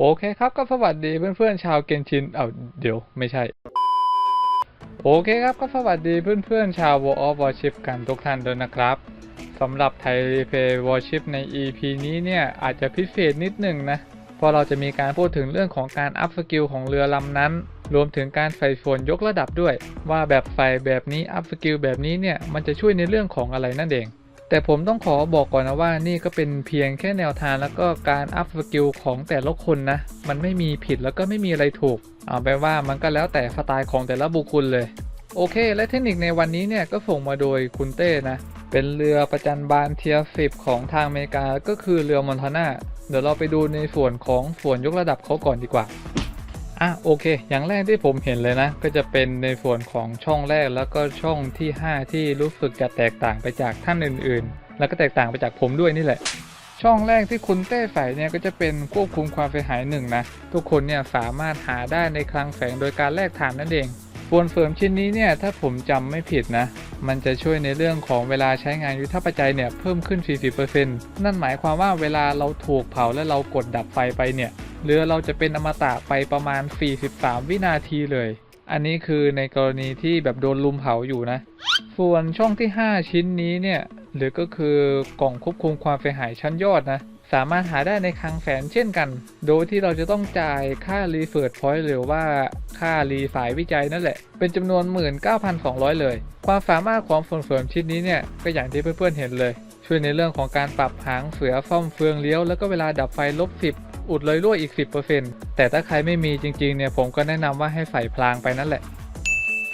โอเคครับก็สวัสดีเพื่อนๆชาวเกนชินเอ้าเดี๋ยวไม่ใช่ โอเคครับก็สวัสดีเพื่อนๆชาว World of Warship กันทุกท่านด้วยนะครับสำหรับไทยเพย์วอร์ชิปใน EP นี้เนี่ยอาจจะพิเศษนิดหนึ่งนะเพราะเราจะมีการพูดถึงเรื่องของการอัพสกิลของเรือลำนั้น รวมถึงการใส่ส่วนยกระดับด้วย ว่าแบบใส่แบบนี้อัพสกิลแบบนี้เนี่ยมันจะช่วยในเรื่องของอะไรนั่นเอง แต่ผมต้องขอบอกก่อนนะว่านี่ก็เป็นเพียงแค่แนวทางแล้วก็การอัพสกิลของแต่ละคนนะ มันไม่มีผิดแล้วก็ไม่มีอะไรถูก เอาไปว่ามันก็แล้วแต่สไตล์ของแต่ละบุคคลเลย โอเค และเทคนิคในวันนี้เนี่ยก็ส่งมาโดยคุณเต้นะ เป็นเรือประจันบานเทียร์สิบของทางอเมริกาก็คือเรือมอนทาน่าเดี๋ยวเราไปดูในส่วนของส่วนยกระดับเขาก่อนดีกว่า อะโอเค อย่างแรกที่ผมเห็นเลยนะ ก็จะเป็นในส่วนของช่องแรกแล้วก็ช่องที่ 5 ที่รู้สึกจะแตกต่างไปจากท่านอื่นๆ แล้วก็แตกต่างไปจากผมด้วยนี่แหละ ช่องแรกที่คุณเต้ใส่เนี่ยก็จะเป็นควบคุมความเสียหายหนึ่งนะ ทุกคนเนี่ยสามารถหาได้ในคลังแฝงโดยการแลกฐานนั่นเองส่วนเสริมชิ้นนี้เนี่ยถ้าผมจำไม่ผิดนะ มันจะช่วยในเรื่องของเวลาใช้งานยุทธปัจจัยเนี่ยเพิ่มขึ้น 40%นั่นหมายความว่าเวลาเราถูกเผาและเรากดดับไฟไปเนี่ย เรือเราจะเป็นอมตะไปประมาณ 43 วินาทีเลย อันนี้คือในกรณีที่แบบโดนลุมเผาอยู่นะ ส่วนช่องที่ 5 ชิ้นนี้เนี่ย หรือก็คือกล่องควบคุมความเสียหายชั้นยอดนะ สามารถหาได้ในคลังแฝงเช่นกัน โดยที่เราจะต้องจ่ายค่ารีเฟิร์ดพอยต์หรือว่าค่ารีสายวิจัยนั่นแหละ เป็นจำนวน 19,200 เลย ความสามารถของส่วนเสริมชิ้นนี้เนี่ยก็อย่างที่เพื่อนๆเห็นเลยช่วยในเรื่องของการปรับหางเสือซ่อมเฟืองเลี้ยวแล้วก็เวลาดับไฟลบ 10 อุดเลยรั่วอีก 10%แต่ถ้าใครไม่มีจริงๆเนี่ยผมก็แนะนำว่าให้ใส่พลางไปนั่นแหละ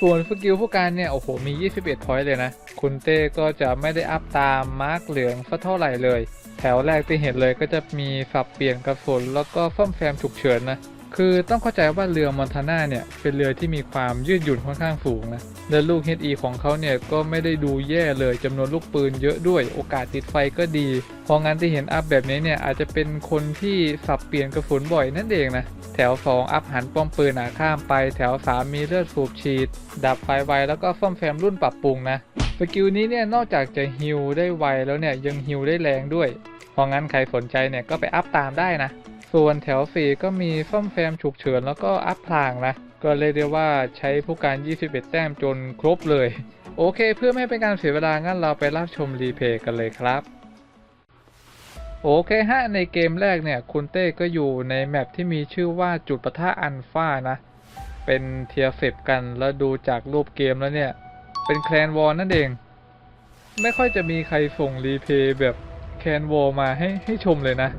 ส่วนสกิลผู้การเนี่ยโอ้โหมี 21 พอยต์เลยนะ คุณเต้ก็จะไม่ได้อัพตามมาร์กเหลืองสักเท่าไหร่เลย แถวแรกที่เห็นเลยก็จะมีสับเปลี่ยนกระสุนแล้วก็ซ่อมแซมฉุกเฉินนะ คือต้องเข้าใจว่าเรือมอนทาน่าเนี่ย เป็นเรือที่มีความยืดหยุ่นค่อนข้างสูงนะและลูก HE ของเขาเนี่ย ก็ไม่ได้ดูแย่เลยจำนวนลูกปืนเยอะด้วยโอกาสติดไฟก็ดีพราะงั้นที่เห็นอัพแบบนี้เนี่ย อาจจะเป็นคนที่สับเปลี่ยนกระสุนบ่อยนั่นเองนะ แถว 2 อัพหันป้อมปืนหนาข้ามไป แถว 3 มีเลือดสูบฉีด ดับไฟไวแล้วก็ซ่อมแซมรุ่นปรับปรุงนะสกิลนี้เนี่ยนอกจากจะฮิลได้ไวแล้วเนี่ยยังฮิลได้แรงด้วยพราะงั้นใครสนใจเนี่ยก็ไปอัพตามได้นะ ส่วนแถว 4 ก็มีซ่อมแซมฉุกเฉินแล้วก็อัพพลางนะ ก็เลยกได้ว่าใช้ผู้การ 21 แต้มจนครบเลย โอเค เพื่อไม่เป็นการเสียเวลางั้นเราไปรับชมรีเพลย์กันเลยครับโอเคฮะ ในเกมแรกเนี่ย คุณเต้ก็อยู่ในแมปที่มีชื่อว่าจุดปะทะอันฟ้านะ เป็นเทียร์เฟบกันแล้วดูจากรูปเกมแล้วเนี่ย เป็นแคลนวอลนั่นเอง ไม่ค่อยจะมีใครส่งรีเพย์แบบแคลนวอลมาให้ให้ชมเลยนะ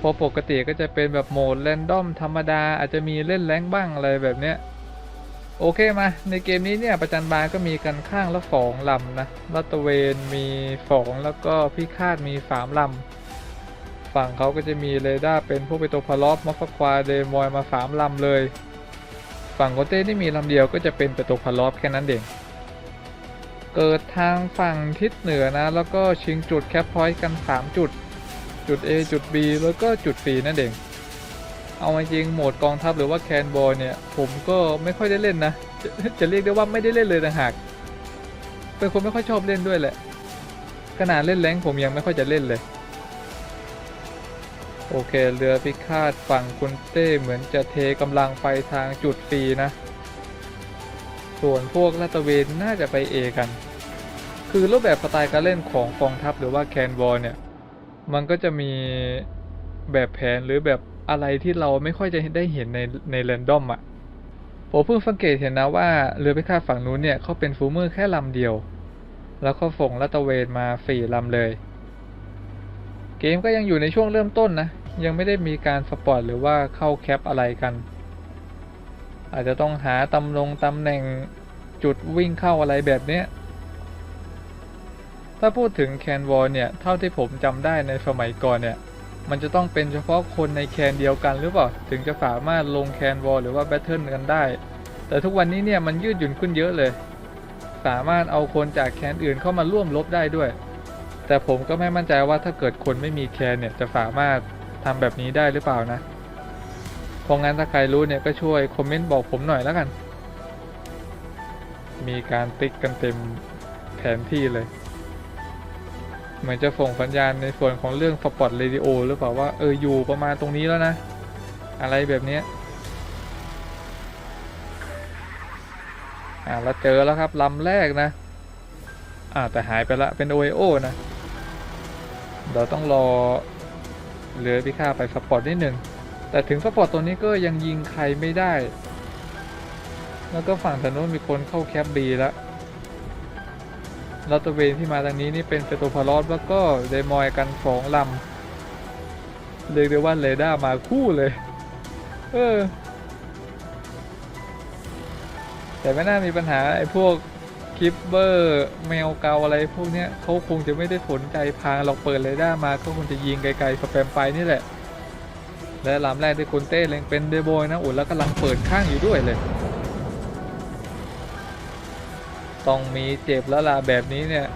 พราะปกติก็จะเป็นแบบโหมดแรนดอมธรรมดา อาจจะมีเล่นแรงบ้างอะไรแบบเนี้ยโอเคมาในเกมนี้เนี่ยประจันบานก็มีกันข้างละสองลำนะลัตเวนมีสองแล้วก็พิฆาตมีสามลำฝั่งเขาก็จะมีเรดาร์เป็นพวกเปโตพาลอฟมัฟควาเดมอยมาสามลำเลย ฝั่งโกเต้ที่มีลำเดียวก็จะเป็นเปโตพาลอฟแค่นั้นเองเกิดทางฝั่งทิศเหนือนะ แล้วก็ชิงจุดแคปพอยต์กัน 3 จุด จุด A จุด B แล้วก็จุด C นั่นเอง เอาจริงโหมดกองทัพหรือว่าแคนบอลเนี่ยผมก็ไม่ค่อยได้เล่นนะจะจะเรียกได้ว่าไม่ได้เล่นเลยต่างหาก เป็นคนไม่ค่อยชอบเล่นด้วยแหละ ขนาดเล่นแรงผมยังไม่ค่อยจะเล่นเลย โอเคเรือพิฆาตฝั่งคุณเต้เหมือนจะเทกำลังไปทางจุด C นะ ส่วนพวกลาตะเวนน่าจะไปเอกัน คือรูปแบบสไตล์การเล่นของกองทัพหรือว่าแคนวอลเนี่ย มันก็จะมีแบบแผนหรือแบบอะไรที่เราไม่ค่อยจะได้เห็นในในเรนดอมอะผมเพิ่งสังเกตเห็นนะว่าเรือพิฆาตฝั่งนู้นเนี่ยเขาเป็นฟูเมอร์แค่ลำเดียว แล้วก็ส่งลาดตะเวนมาสี่ลำเลย เกมก็ยังอยู่ในช่วงเริ่มต้นนะ ยังไม่ได้มีการสปอร์ตหรือว่าเข้าแคปอะไรกัน อาจจะต้องหาตำลงตำแหน่งจุดวิ่งเข้าอะไรแบบเนี้ย ถ้าพูดถึงแคนวอลเนี่ยเท่าที่ผมจำได้ในสมัยก่อนเนี่ยมันจะต้องเป็นเฉพาะคนในแคนเดียวกันหรือเปล่าถึงจะสามารถลงแคนวอลหรือว่าแบทเทิลกันได้ แต่ทุกวันนี้เนี่ยมันยืดหยุ่นขึ้นเยอะเลย สามารถเอาคนจากแคนอื่นเข้ามาร่วมรบได้ด้วย แต่ผมก็ไม่มั่นใจว่าถ้าเกิดคนไม่มีแคนเนี่ยจะสามารถทำแบบนี้ได้หรือเปล่านะเพราะงั้นถ้าใครรู้เนี่ยก็ช่วยคอมเมนต์บอกผมหน่อยแล้วกัน มีการติ๊กกันเต็มแผนที่เลย เหมือนจะส่งสัญญาณในส่วนของเรื่องสปอตเรดิโอหรือเปล่าว่าเอออยู่ประมาณตรงนี้แล้วนะ อะไรแบบนี้อ่าเราเจอแล้วครับลำแรกนะ อ่าแต่หายไปละเป็นโอเอโอนะเดี๋ยวต้องรอเรือพิฆาตไปสปอร์ตนิดหนึ่งแต่ถึงสปอร์ตตัวนี้ก็ยังยิงใครไม่ได้ แล้วก็ฝั่งทางโน้นมีคนเข้าแคปบีแล้ว ลอตเตอร์เวนที่มาทางนี้นี่เป็นเปโตพารอสแล้วก็เดมอยกันสองลำเรียกได้ว่าเรดาร์มาคู่เลย เออ แต่ไม่น่ามีปัญหาไอ้พวกคลิปเบอร์แมวเกาอะไรพวกเนี้ยเขาคงจะไม่ได้สนใจพางเราเปิดเรดาร์มาก็คงจะยิงไกลๆสแปมไปนี่แหละ และลำแรกที่คุณเต้เล็งเป็นเดโบยนะอุ่นแล้วกำลังเปิดข้างอยู่ด้วยเลย ต้องมีเจ็บแล้วล่ะแบบนี้เนี่ย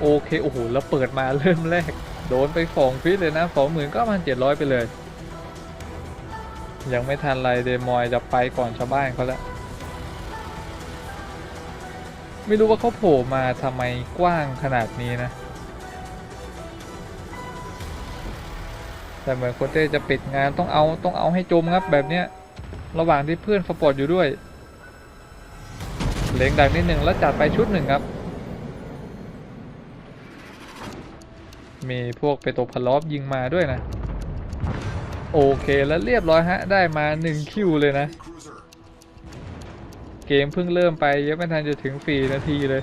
โอเค โอ้โห แล้วเปิดมาเริ่มแรก โดนไปสองฟิตเลยนะสองหมื่นก็พันเจ็ดร้อยไปเลย ยังไม่ทันไรเดมอยจะไปก่อนชาวบ้านเขาแล้วไม่รู้ว่าเขาโผล่มาทำไมกว้างขนาดนี้นะ แต่เหมือนโคเต้จะปิดงานต้องเอาต้องเอาให้จมครับแบบเนี้ย ระหว่างที่เพื่อนสปอร์ตอยู่ด้วย ล็งดักนิดหนึ่งแล้วจัดไปชุดหนึ่งครับ มีพวกเปตรพลอฟยิงมาด้วยนะ โอเคแล้วเรียบร้อยฮะ ได้มา1คิวเลยนะ เกมเพิ่งเริ่มไปยังไม่ทันจะถึงสี่นาทีเลย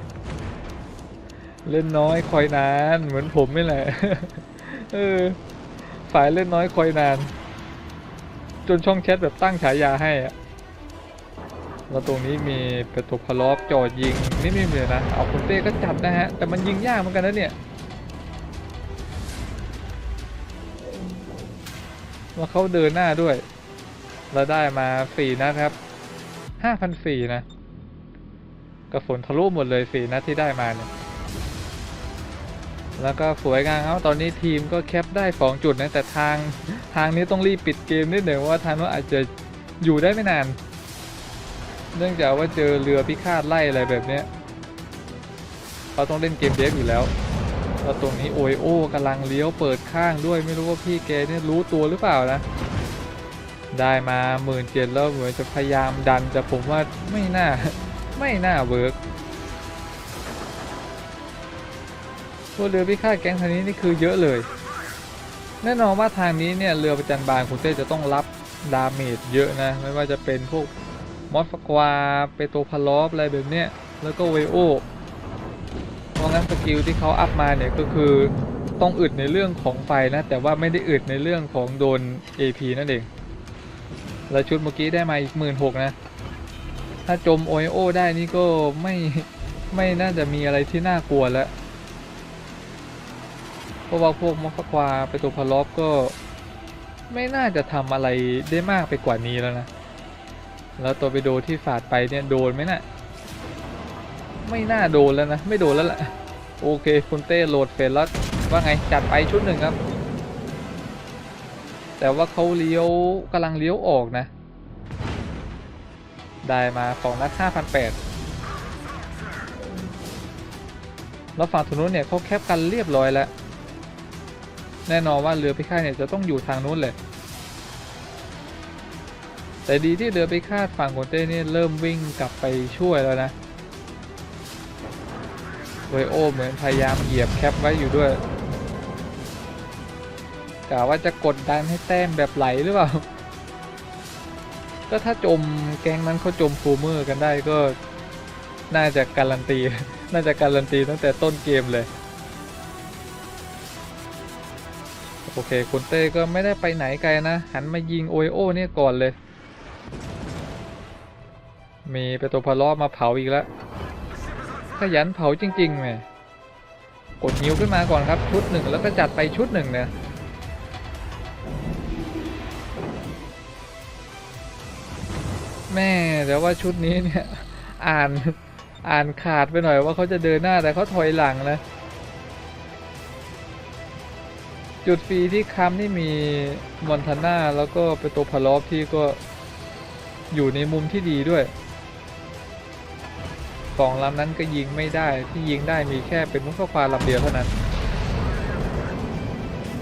เล่นน้อยคอยนานเหมือนผมนี่แหละเออฝ่ายเล่นน้อยคอยนาน จนช่องแชทแบบตั้งฉายาให้อะ แล้วตรงนี้มีเปโตรพาลอฟจอดยิงนิ่มๆเลยนะ เอาคุณเต้ก็จับนะฮะ แต่มันยิงยากเหมือนกันนะเนี่ยว่าเขาเดินหน้าด้วย เราได้มาสี่นัดครับห้าพันสี่นะ กระฝนทะลุหมดเลยสี่นัดที่ได้มาเนี่ย แล้วก็สวยงามครับตอนนี้ทีมก็แคปได้สองจุดนะ แต่ทางทางนี้ต้องรีบปิดเกมนิดหนึ่งว่าทางนู้นอาจจะอยู่ได้ไม่นาน เนื่องจากว่าเจอเรือพิฆาตไล่อะไรแบบเนี้ยเขาต้องเล่นเกมเดฟอยู่แล้วแล้วตรงนี้โอโอกำลังเลี้ยวเปิดข้างด้วยไม่รู้ว่าพี่แกเนี่ยรู้ตัวหรือเปล่านะ ได้มาหมื่นเจ็ดแล้วเหมือนจะพยายามดันแต่ผมว่าไม่น่าไม่น่าเวิร์กพวกเรือพิฆาตแก๊งทางนี้นี่คือเยอะเลย แน่นอนว่าทางนี้เนี่ยเรือประจันบานคุณเต้จะต้องรับดาเมจเยอะนะไม่ว่าจะเป็นพวก มอสฟกวาเปโตพาลอฟอะไรแบบเนี้ยแล้วก็เวโอเพราะงั้นสกิลที่เขาอัพมาเนี่ยก็คือต้องอึดในเรื่องของไฟนะ แต่ว่าไม่ได้อึดในเรื่องของโดน AP นั่นเอง แล้วชุดเมื่อกี้ได้มาอีกหมื่นหกนะ ถ้าจมโอโอได้นี่ก็ไม่ไม่น่าจะมีอะไรที่น่ากลัวแล้วเพราะว่าพวกมอฟควาไปตัวพาลอฟก็ ไม่น่าจะทำอะไรได้มากไปกว่านี้แล้วนะ แล้วตัวไปโดที่ฝาดไปเนี่ยโดนไหมน่ะไม่น่าโดนแล้วนะ ไม่โดนแล้วแหละโอเค คุณเต้โหลดเฟรแล้วว่าไงจัดไปชุดหนึ่งครับ แต่ว่าเขาเลี้ยวกำลังเลี้ยวออกนะ ได้มาของนัด5,800แล้วฝั่งทางนู้นเนี่ยเขาแคปกันเรียบร้อยแล้ว แน่นอนว่าเรือพิฆาตเนี่ยจะต้องอยู่ทางนู้นเลย แต่ดีที่เรือพิฆาตฝั่งคนเต้เนี่ยเริ่มวิ่งกลับไปช่วยแล้วนะเวโอเหมือนพยายามเหยียบแคปไว้อยู่ด้วยกะว่าจะกดดันให้แต้มแบบไหลหรือเปล่า ก็ถ้าจมแก๊งนั้นเขาจมฟูเมอร์กันได้ก็น่าจะการันตี น่าจะการันตีตั้งแต่ต้นเกมเลย โอเคคุณเต้ก็ไม่ได้ไปไหนไกลนะ หันมายิงโอโอเนี่ยก่อนเลย มีเปโตรพาลอฟมาเผาอีกแล้วขยันเผาจริงๆแหมกดนิ้วขึ้นมาก่อนครับชุดหนึ่งแล้วก็จัดไปชุดหนึ่งเนี่ยแม่แต่ว่าชุดนี้เนี่ยอ่านอ่านขาดไปหน่อยว่าเขาจะเดินหน้าแต่เขาถอยหลังนะจุดฟรีที่ค้ำนี่มีมอนทาน่าแล้วก็เปโตรพาลอฟที่ก็อยู่ในมุมที่ดีด้วย กองลำนั้นก็ยิงไม่ได้ที่ยิงได้มีแค่เป็นมุสควาลำเดียวเท่านั้น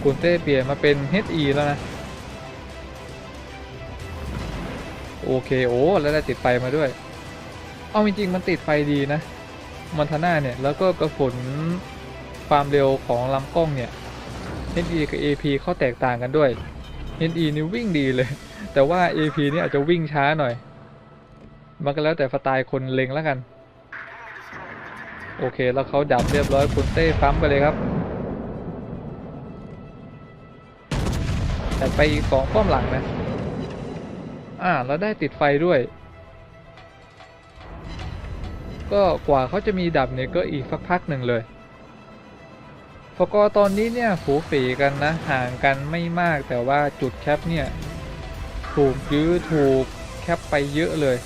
กุนเต้เปลี่ยนมาเป็น HE แล้วนะ โอเคโอ้แล้วได้ติดไฟมาด้วย เอาจริงๆมันติดไฟดีนะมันทาน่าเนี่ยแล้วก็กระสุนความเร็วของลำกล้องเนี่ย HE กับ AP เขาแตกต่างกันด้วย HE นี่วิ่งดีเลย แต่ว่า AP นี่อาจจะวิ่งช้าหน่อย มันก็แล้วแต่สไตล์คนเล็งแล้วกัน โอเค แล้วเขาดับเรียบร้อยคุณเต้ซ้ำไปเลยครับแต่ไปอีกสองป้อมหลังนะ อ่าแล้วได้ติดไฟด้วย ก็กว่าเขาจะมีดับเนี่ยก็อีกสักพักหนึ่งเลยสกอตอนนี้เนี่ยฝูฝีกันนะ ห่างกันไม่มากแต่ว่าจุดแคปเนี่ย ถูกยื้อถูกแคปไปเยอะเลย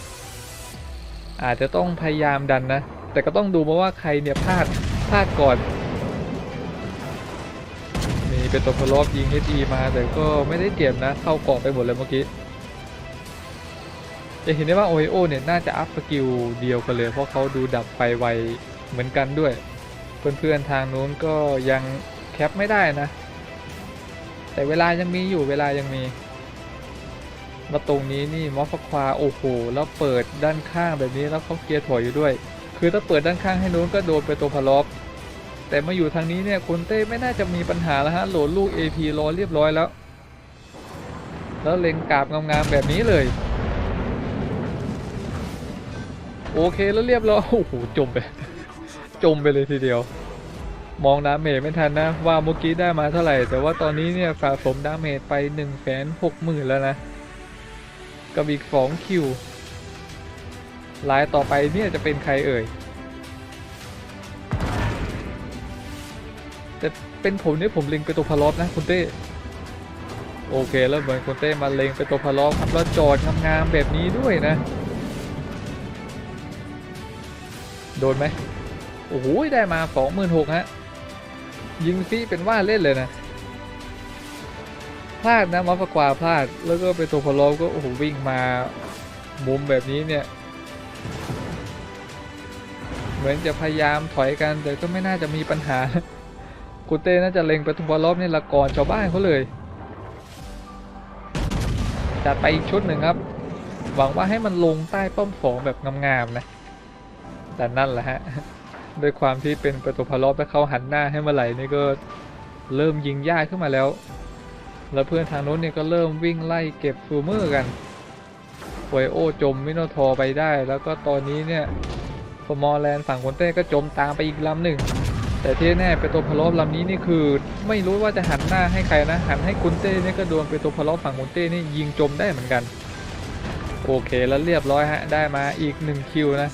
อาจจะต้องพยายามดันนะ แต่ก็ต้องดูมาว่าใครเนี่ยพลาดพลาดก่อนมีเป็นตัวพลอบยิง HE มาแต่ก็ไม่ได้เก็บนะเข้าเกาะไปหมดเลยเมื่อกี้จะเห็นได้ว่าโอโอเนี่ยน่าจะอัพสกิลเดียวกันเลย เพราะเขาดูดับไฟไวเหมือนกันด้วย เพื่อนๆทางนู้นก็ยังแคปไม่ได้นะ แต่เวลายังมีอยู่เวลายังมี มาตรงนี้นี่มอฟควาโอ้โหแล้วเปิดด้านข้างแบบนี้แล้วเขาเกียร์ถอยอยู่ด้วย คือถ้าเปิดด้านข้างให้นู้นก็โดนไปตัวพลอฟแต่มาอยู่ทางนี้เนี่ยคุณเต้ไม่น่าจะมีปัญหาแล้วฮะโหลดลูก AP รอเรียบร้อยแล้ว แล้วเล็งกาบงามๆแบบนี้เลย โอเคแล้วเรียบร้อยโอ้โหจมไป จมไปเลยทีเดียว มองดาเมจไม่ทันนะ ว่าเมื่อกี้ได้มาเท่าไหร่ แต่ว่าตอนนี้เนี่ยสะสมดาเมจไป1นึ่งแสนหกหมื่นแล้วนะ กับอีกสองคิว ลายต่อไปเนี่ยจะเป็นใครเอ่ย แต่เป็นผมเนี่ยผมเล็งไปตัวพลอฟนะคุณเต้ โอเคแล้วเหมือนคุณเต้มาเล็งไปตัวพลอฟครับแล้วจอดงามๆแบบนี้ด้วยนะ โดนไหมโอ้โหได้มาสองหมื่นหกฮะ ยิงฟีเป็นว่าเล่นเลยนะพลาดนะมาฟกวาพลาดแล้วก็ไปตัวพลอก็โอ้โหวิ่งมามุมแบบนี้เนี่ย เหมือนจะพยายามถอยกันแต่ก็ไม่น่าจะมีปัญหากูเต้น่าจะเล็งไปตัวพลอบนี่ละก่อนชาวบ้านเขาเลยจัดไปอีกชุดหนึ่งครับ หวังว่าให้มันลงใต้ป้อมสองแบบงามๆนะ แต่นั่นแหละฮะด้วยความที่เป็นประตูพลอบแล้วเขาหันหน้าให้เมื่อไหร่นี่ก็เริ่มยิงยากขึ้นมาแล้ว แล้วเพื่อนทางโน้นเนี่ยก็เริ่มวิ่งไล่เก็บฟูเมอร์กันไวโอจมมิโนทอร์ไปได้ แล้วก็ตอนนี้เนี่ย ฟมอร์แลนด์ฝั่งคนเต้ก็จมตามไปอีกลำหนึ่ง แต่ที่แน่เป็นตัวพลอบลำนี้นี่คือ ไม่รู้ว่าจะหันหน้าให้ใครนะ หันให้คุณเต้นี่ก็โดนเป็นตัวพลอบฝั่งคุณเต้นี่ยิงจมได้เหมือนกัน โอเคแล้วเรียบร้อยฮะ ได้มาอีกหนึ่งคิวนะ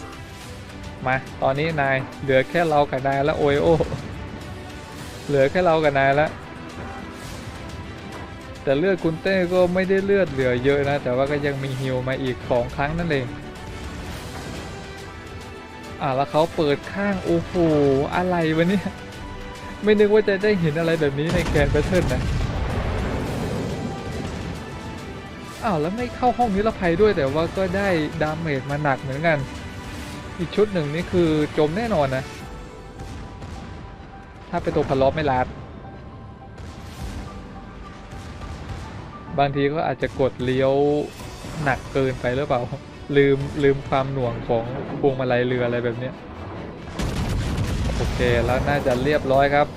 มา ตอนนี้นายเหลือแค่เรากับนายแล้วโอโอเหลือแค่เรากับนายแล้วแต่เลือดคุณเต้ก็ไม่ได้เลือดเหลือเยอะนะ แต่ว่าก็ยังมีฮิวมาอีกสองครั้งนั่นเอง อ่าแล้วเขาเปิดข้างโอ้โหอะไรวะเนี่ยไม่นึกว่าจะได้เห็นอะไรแบบนี้ในแกนแพทเทิร์นนะอ้าวแล้วไม่เข้าห้องนิรภัยด้วยแต่ว่าก็ได้ดาเมจมาหนักเหมือนกัน อีกชุดหนึ่งนี่คือจมแน่นอนนะ ถ้าเป็นตัวพลอปไม่ลาดบางทีก็อาจจะกดเลี้ยวหนักเกินไปหรือเปล่า ลืมลืมความหน่วงของพวงมาลัยเรืออะไรแบบเนี้ยโอเคแล้วน่าจะเรียบร้อยครับ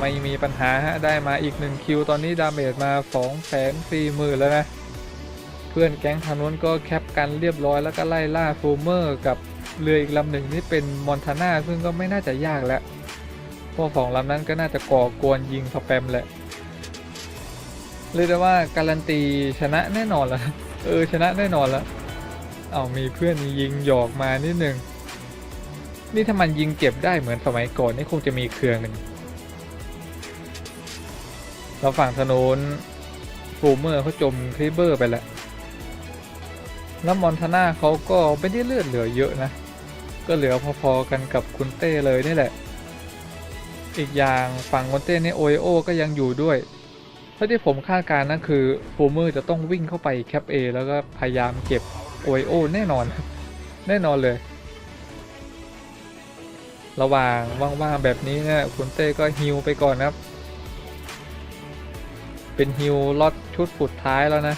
ไม่มีปัญหาฮะได้มาอีกหนึ่งคิวตอนนี้ดาเมจมา2องแสนสี่หมื่นแล้วนะ เพื่อนแก๊งทางนู้นก็แคปกันเรียบร้อยแล้วก็ไล่ล่าโฟูเมอร์กับเรืออีกลำหนึ่งนี่เป็นมอนทาน่าซึ่งก็ไม่น่าจะยากแล้วพราะสองลำนั้นก็น่าจะก่อกวนยิงสแปมแหละเรียกได้ว่าการันตีชนะแน่นอนแล้ว เออ ชนะแน่นอนแล้ว เอามีเพื่อนยิงหยอกมานิดนึง นี่ถ้ามันยิงเก็บได้เหมือนสมัยก่อนนี่คงจะมีเครื่องหนึ่งแล้วฝั่งถนนฟูเมอร์เขาจมคลิเบอร์ไปแล้ว แล้วมอนทาน่าเขาก็ไม่ได้เลือดเหลือเยอะนะ ก็เหลือพอๆกันกับคุณเต้เลยนี่แหละ อีกอย่างฝั่งคุณเต้เนี่ยโอโอก็ยังอยู่ด้วย เท่าที่ผมคาดการณ์นั่นคือโฟเมอร์จะต้องวิ่งเข้าไปแคปเอแล้วก็พยายามเก็บโอโอแน่นอน แน่นอนเลย ระหว่างว่างๆแบบนี้นะคุณเต้ก็ฮิวไปก่อนนะับ เป็นฮิวลอดชุดสุดท้ายแล้วนะ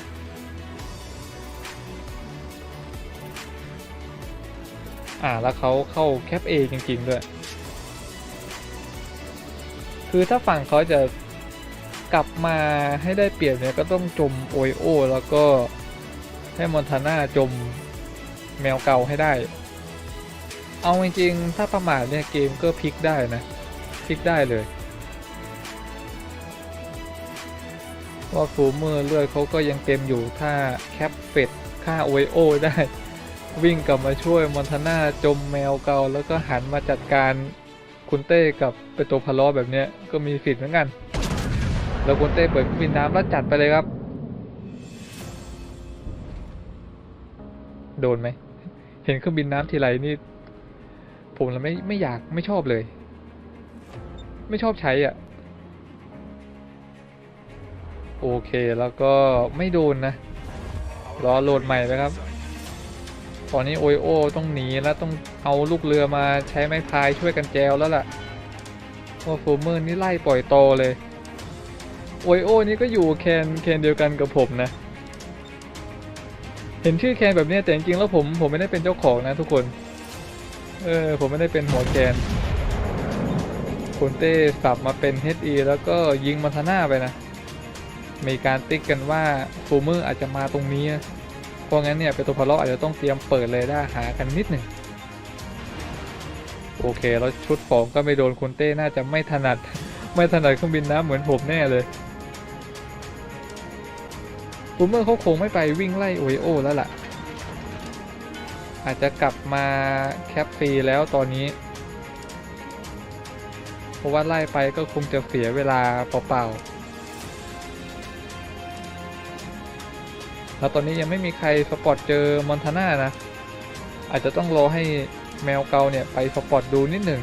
อ่าแล้วเขาเข้าแคป A จริง ๆ ด้วย คือถ้าฝั่งเขาจะ กลับมาให้ได้เปรียบเนี่ยก็ต้องจมโอโอแล้วก็ให้มอนทาน่าจมแมวเก่าให้ได้ เอาจริงๆถ้าประมาทเนี่ยเกมก็พลิกได้นะพลิกได้เลยว่าฟูเมอร์เลือดเขาก็ยังเต็มอยู่ถ้าแคปเป็ดฆ่าโอโอได้ วิ่งกลับมาช่วยมอนทาน่าจมแมวเก่าแล้วก็หันมาจัดการคุณเต้กับเปโตพาลอแบบเนี้ยก็มีสิทธิ์เหมือนกัน แล้วคุณเต้เปิดเครื่องบินน้ำแล้วจัดไปเลยครับ โดนไหม เห็นเครื่องบินน้ำทีไรนี่ ผมแล้วไม่ไม่อยากไม่ชอบเลย ไม่ชอบใช้อะ โอเคแล้วก็ไม่โดนนะ รอโหลดใหม่นะครับ ตอนนี้โอโอต้องหนีแล้วต้องเอาลูกเรือมาใช้ไม้พายช่วยกันแจวแล้วล่ะเพราะฟูเมอร์นี่ไล่ปล่อยโตเลย โอโอนี่ก็อยู่แคนแคนเดียวกันกับผมนะ เห็นชื่อแคนแบบนี้แต่จริงๆแล้วผมผมไม่ได้เป็นเจ้าของนะทุกคน เออผมไม่ได้เป็นหัวแคนคุณเต้สับมาเป็น HE แล้วก็ยิงมาทาน่าไปนะ มีการติ๊กกันว่าฟูเมอร์อาจจะมาตรงนี้เพราะงั้นเนี่ยเปโตรพาลอาจจะต้องเตรียมเปิดเลยได้หากันนิดหนึ่งโอเค แล้วชุดฟองก็ไม่โดนคุณเต้น่าจะไม่ถนัด ไม่ถนัดเครื่องบินน้ำเหมือนผมแน่เลย ฟูเมอร์เขาคงไม่ไปวิ่งไล่โอโอแล้วล่ะ อาจจะกลับมาแคปฟรีแล้วตอนนี้ เพราะว่าไล่ไปก็คงจะเสียเวลาเปล่าๆ แล้วตอนนี้ยังไม่มีใครสปอตเจอมอนทาน่านะ อาจจะต้องรอให้แมวเกาเนี่ยไปสปอตดูนิดหนึ่ง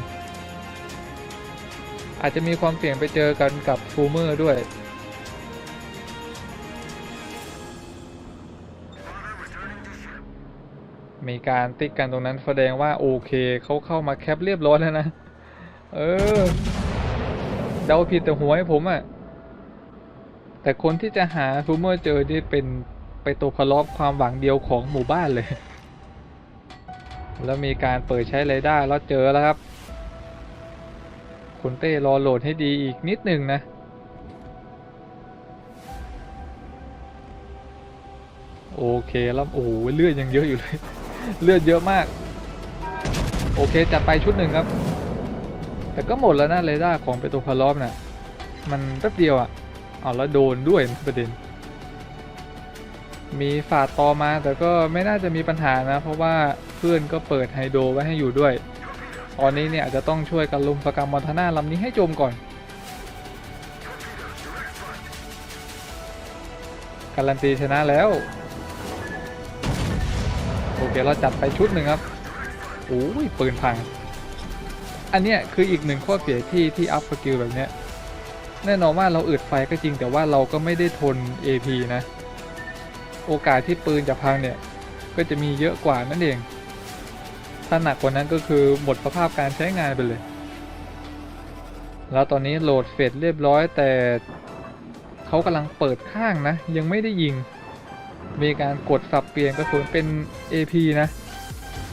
อาจจะมีความเสี่ยงไปเจอกันกับฟูเมอร์ด้วย มีการติ๊กกันตรงนั้นแสดงว่าโอเคเขาเข้ามาแคปเรียบร้อยแล้วนะ เออ เดาผิดแต่หัวให้ผมอะ่ะ แต่คนที่จะหาฟูเมอร์เจอนี่เป็นไปโตพลอกความหวังเดียวของหมู่บ้านเลย แล้วมีการเปิดใช้ไรด้าแล้วเจอแล้วครับ คุณเต้รอโหลดให้ดีอีกนิดหนึ่งนะโอเคแล้วโอ้โหเลือดยังเยอะอยู่เลย เลือดเยอะมาก โอเคจัดไปชุดหนึ่งครับ แต่ก็หมดแล้วนะเรดาร์ของเปโตรพาลอฟนะ่ะ มันแป๊บเดียวอะ่ะเอาแล้วโดนด้วยนะประเด็น มีฝาดต่อมาแต่ก็ไม่น่าจะมีปัญหานะ เพราะว่าเพื่อนก็เปิดไฮโดรไว้ให้อยู่ด้วย ตอนนี้เนี่ยอาจจะต้องช่วยกันลุมสกรรมมอนทาน่าลำนี้ให้จมก่อนการันตีชนะแล้ว โอเคเราจัดไปชุดหนึ่งครับโอ้ยปืนพัง อันเนี้ยคืออีกหนึ่งข้อเสียที่ที่อัพสกิลแบบเนี้ยแน่นอนว่าเราอึดไฟก็จริงแต่ว่าเราก็ไม่ได้ทน AP นะ โอกาสที่ปืนจะพังเนี่ย ก็จะมีเยอะกว่านั่นเอง ถ้าหนักกว่านั้นก็คือหมดสภาพการใช้งานไปเลย แล้วตอนนี้โหลดเฟดเรียบร้อยแต่เขากำลังเปิดข้างนะ ยังไม่ได้ยิง มีการกดสับเปลี่ยนกระสุนเป็น AP นะ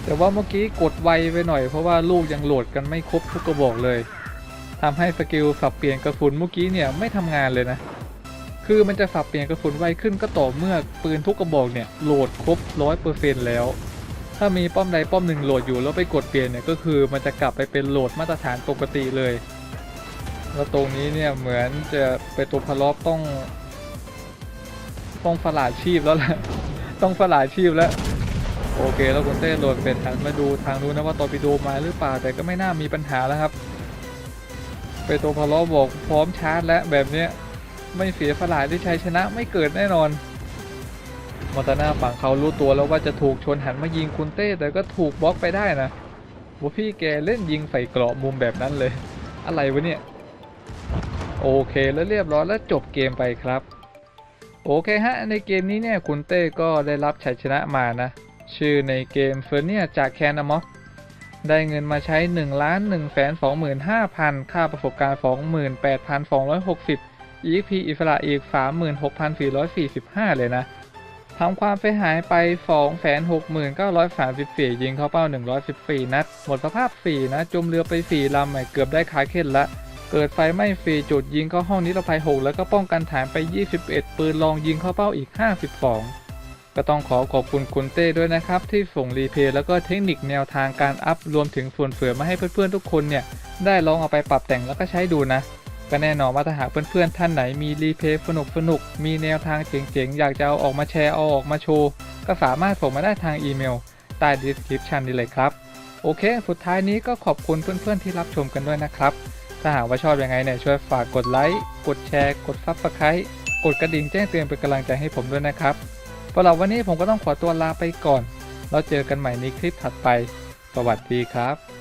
แต่ว่าเมื่อกี้กดไวไปหน่อยเพราะว่าลูกยังโหลดกันไม่ครบทุกกระบอกเลยทำให้สกิลสับเปลี่ยนกระสุนเมื่อกี้เนี่ยไม่ทำงานเลยนะ คือมันจะสับเปลี่ยนกระสุนไวขึ้นก็ต่อเมื่อปืนทุกกระบอกเนี่ยโหลดครบร้อยเปอร์เซ็นแล้ว ถ้ามีป้อมใดป้อมหนึ่งโหลดอยู่แล้วไปกดเปลี่ยนเนี่ยก็คือมันจะกลับไปเป็นโหลดมาตรฐานปกติเลยแล้วตรงนี้เนี่ยเหมือนจะเป็นตัวพลอปต้อง ต้องฝลาชีพแล้วแหละ ต้องฝลาชีพแล้ว โอเค แล้วคุณเต้โหลดเป็นหันมาดูทางนู้นนะว่าตอร์ปิโดมาหรือเปล่า แต่ก็ไม่น่ามีปัญหาแล้วครับ ไปตัวพลอบอกพร้อมชาร์จแล้วแบบเนี้ยไม่เสียฝลาดที่ชัยชนะไม่เกิดแน่นอนมอตาน่าฝั่งเขารู้ตัวแล้วว่าจะถูกชนหันมายิงคุณเต้ แต่ก็ถูกบล็อกไปได้นะว่าพี่แกเล่นยิงใส่เกราะมุมแบบนั้นเลย อะไรวะเนี่ย โอเคแล้วเรียบร้อยแล้วจบเกมไปครับ โอเคฮะ ในเกมนี้เนี่ยคุณเต้ก็ได้รับชัยชนะมานะ ชื่อในเกมเฟอร์เนียจากแคนามอฟได้เงินมาใช้1ล้าน1แสน25,000 ค่าประสบการณ์ 28,260 EP อิสระอีก 36,445 เลยนะทำความเสียหายไป 26934 ยิงเข้าเป้า 114 นัด หมดสภาพ 4 นะ จมเรือไป 4ลำหม่เกือบได้คาเข็นละ เกิดไฟไหม้ฟรีจุดยิงเข้าห้องนิรภัย 6 แล้วก็ป้องกันฐานไป 21 ปืนลองยิงเข้าเป้าอีก 52 ก็ต้องขอขอบคุณคุณเต้ด้วยนะครับ ที่ส่งรีเพลย์แล้วก็เทคนิคแนวทางการอัพรวมถึงส่วนเสริมมาให้เพื่อนๆทุกคนเนี่ย ได้ลองเอาไปปรับแต่งแล้วก็ใช้ดูนะก็แน่นอนว่าถ้าหากเพื่อนๆท่านไหนมีรีเพลย์สนุกสนุกๆมีแนวทางเจ๋งๆ อยากจะเอาออกมาแชร์เอาออกมาโชว์ ก็สามารถส่งมาได้ทางอีเมล ใต้ description นี้เลยครับ โอเค สุดท้ายนี้ก็ขอบคุณเพื่อนๆที่รับชมกันด้วยนะครับ ถ้าหากว่าชอบยังไงเนี่ยช่วยฝากกดไลค์ กดแชร์ กดซับสไครต์กดกระดิ่งแจ้งเตือนเป็นกำลังใจให้ผมด้วยนะครับสำหรับวันนี้ผมก็ต้องขอตัวลาไปก่อนแล้วเจอกันใหม่ในคลิปถัดไป สวัสดีครับ